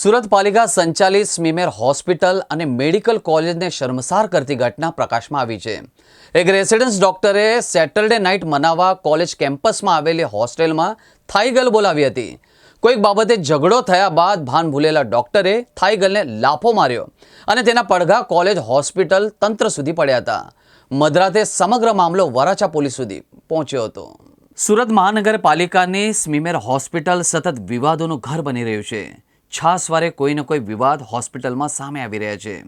સુરત પાલિકા સંચાલિત સ્મીમેર હોસ્પિટલ અને મેડિકલ કોલેજને શર્મસાર કરતી ઘટના પ્રકાશમાં આવી છે. એક રેસિડન્સ ડોક્ટરે સેટરડે નાઇટ મનાવવા કોલેજ કેમ્પસમાં આવેલી હોસ્ટેલમાં થાઈગલ બોલાવી હતી. કોઈક બાબતે ઝઘડો થયા બાદ ભાન ભૂલેલા ડોક્ટરે થાઈગલને લાફો માર્યો અને તેના પડઘા કોલેજ હોસ્પિટલ તંત્ર સુધી પડ્યા હતા. મધરાતે સમગ્ર મામલો વરાછા પોલીસ સુધી પહોંચ્યો હતો. સુરત મહાનગરપાલિકાની સ્મીમેર હોસ્પિટલ સતત વિવાદોનું ઘર બની રહ્યું છે. છાસવારે કોઈને કોઈ વિવાદ હોસ્પિટલમાં સામે આવી રહ્યા છે.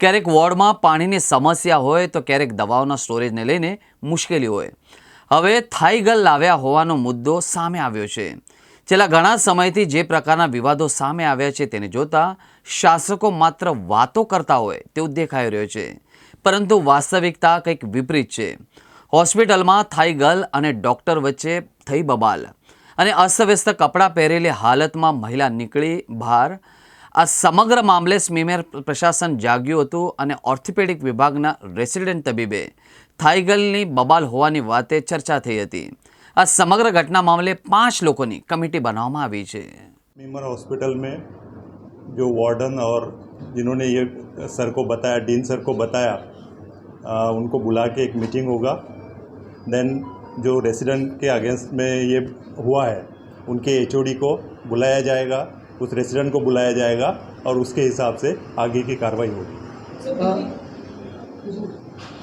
ક્યારેક વોર્ડમાં પાણીની સમસ્યા હોય તો ક્યારેક દવાઓના સ્ટોરેજને લઈને મુશ્કેલી હોય. હવે થાઈગલ લાવ્યા હોવાનો મુદ્દો સામે આવ્યો છે. છેલ્લા ઘણા સમયથી જે પ્રકારના વિવાદો સામે આવ્યા છે તેને જોતા શાસકો માત્ર વાતો કરતા હોય તેવું દેખાઈ રહ્યો છે. પરંતુ વાસ્તવિકતા કંઈક વિપરીત છે. હોસ્પિટલમાં થાઈગલ અને ડૉક્ટર વચ્ચે થઈ બબાલ. અને અસ્તવ્યસ્ત કપડાં પહેરેલી હાલતમાં મહિલા નીકળી બહાર આ સમગ્ર મામલે સ્મીમેર પ્રશાસન જાગ્યું હતું અને ઓર્થોપેડિક વિભાગના રેસિડેન્ટ તબીબે થાઈગલની બબાલ હોવાની વાતે ચર્ચા થઈ હતી આ સમગ્ર ઘટના મામલે પાંચ લોકોની કમિટી બનાવવામાં આવી છે मीमर हॉस्पिटल में जो वार्डन और जिन्होंने ये सर को बताया डीन सर को बताया आ, उनको बुला के एक मीटिंग होगा देन जो रेसिडेंट के अगेंस्ट में ये हुआ है उनके एचओडी को बुलाया जाएगा उस रेसिडेंट को बुलाया जाएगा और उसके हिसाब से आगे की कार्रवाई होगी।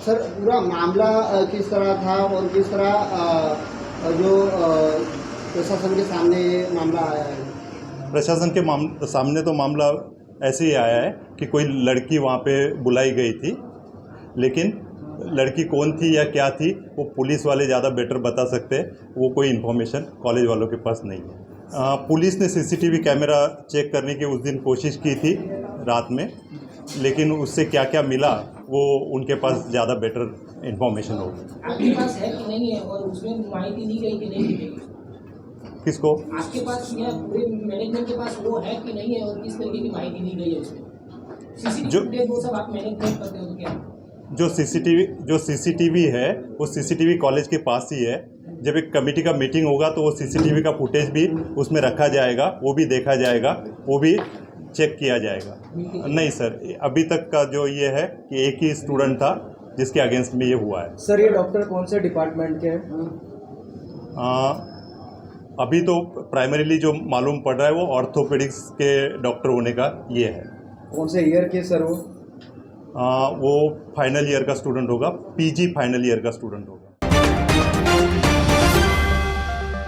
सर पूरा मामला किस तरह था और किस तरह जो प्रशासन के सामने ये मामला आया है? प्रशासन के माम सामने तो मामला ऐसे ही आया है कि कोई लड़की वहाँ पे बुलाई गई थी लेकिन लड़की कौन थी या क्या थी वो पुलिस वाले ज़्यादा बेटर बता सकते हैं। वो कोई इन्फॉर्मेशन कॉलेज वालों के पास नहीं है। आ, पुलिस ने सीसीटीवी कैमरा चेक करने की उस दिन कोशिश की थी रात में लेकिन उससे क्या क्या मिला वो उनके पास ज़्यादा बेटर इन्फॉर्मेशन होगी। आपके पास है कि नहीं है और उसमें माहिती दी गई कि नहीं गई? किसको? आपके पास या पूरे मैनेजमेंट के पास वो है कि नहीं है और किस तरीके की माहिती दी गई है उसमें? जो- सब आप मैनेजमेंट करते हो तो क्या? जो सीसीटीवी जो सीसीटीवी है वो सीसीटीवी कॉलेज के पास ही है। जब एक कमेटी का मीटिंग होगा तो वो सीसीटीवी का फुटेज भी उसमें रखा जाएगा वो भी देखा जाएगा वो भी चेक किया जाएगा। नहीं सर अभी तक का जो ये है कि एक ही स्टूडेंट था जिसके अगेंस्ट में ये हुआ है। सर ये डॉक्टर कौन से डिपार्टमेंट के हैं? अभी तो प्राइमरीली जो मालूम पड़ रहा है वो ऑर्थोपेडिक्स के डॉक्टर होने का ये है। कौन से ईयर के सर वो? वो फाइनल ईयर का स्टूडेंट होगा पीजी फाइनल ईयर का स्टूडेंट होगा।